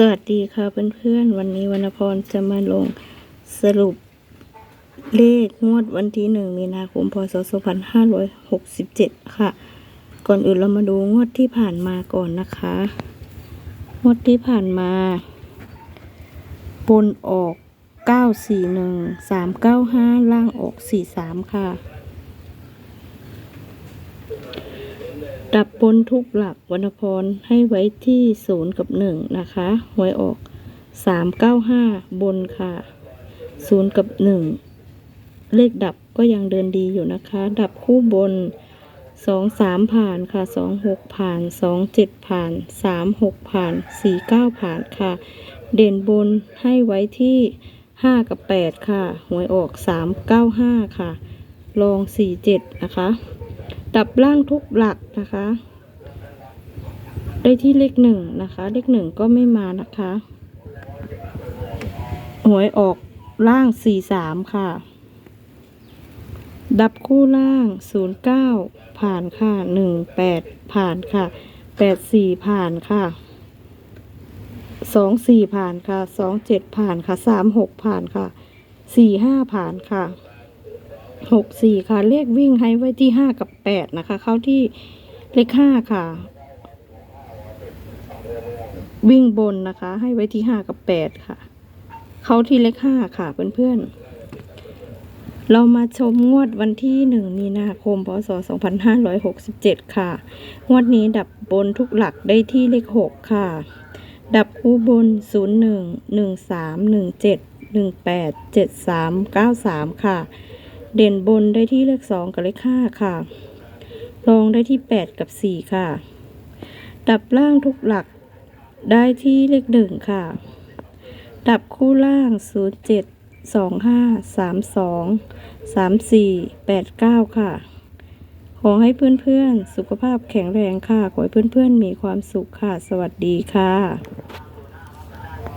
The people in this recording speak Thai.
สวัสดีค่ะเพื่อนๆ วันนี้วรรณพรจะมาลงสรุปเลขงวดวันที่หนึ่งมีนาคมพศ2567 ค่ะ ก่อนอื่นเรามาดูงวดที่ผ่านมาก่อนนะคะ งวดที่ผ่านมาบนออก 941 395 ล่างออก 43 ค่ะ ดับบนทุกหลักวรรณพรให้ไว้ที่ศูนย์กับหนึ่งนะคะหวยออกสามเก้าห้าบนค่ะศูนย์กับหนึ่งเลขดับก็ยังเดินดีอยู่นะคะ ดับคู่บนสองสามผ่านค่ะสองหกผ่านสองเจ็ดผ่านสามหกผ่านสี่เก้าผ่านค่ะ เด่นบนให้ไว้ที่ห้ากับแปดค่ะหวยออกสามเก้าห้าค่ะ ลองสี่เจ็ดนะคะ ดับล่างทุกหลักนะคะ ได้ที่เลขหนึ่งนะคะ เลขหนึ่งก็ไม่มานะคะหวยออกล่างสี่สามค่ะ ดับคู่ล่างศูนย์เก้าผ่านค่ะหนึ่งแปดผ่านค่ะแปดสี่ผ่านค่ะสองสี่ผ่านค่ะสองเจ็ดผ่านค่ะสามหกผ่านค่ะสี่ห้าผ่านค่ะ หกสี่ค่ะ เลขวิ่งให้ไว้ที่ห้ากับแปดนะคะ เข้าที่เลขห้าค่ะ วิ่งบนนะคะ ให้ไว้ที่ห้ากับแปดค่ะ เข้าที่เลขห้าค่ะเพื่อนๆ เรามาชมงวดวันที่หนึ่งมีนาคมพศสองพันห้าร้อยหกสิบเจ็ดค่ะ งวดนี้ดับบนทุกหลักได้ที่เลขหกค่ะ ดับคู่บนศูนย์หนึ่งหนึ่งสามหนึ่งเจ็ดหนึ่งแปดเจ็ดสามเก้าสามค่ะ เด่นบนได้ที่เลขสองกับเลขห้าค่ะ รองได้ที่แปดกับสี่ค่ะ ดับล่างทุกหลักได้ที่เลขหนึ่งค่ะ ดับคู่ล่างศูนย์เจ็ดสองห้าสามสองสามสี่แปดเก้าค่ะ ขอให้เพื่อนๆ สุขภาพแข็งแรงค่ะ ขอให้เพื่อนๆ มีความสุขค่ะ สวัสดีค่ะ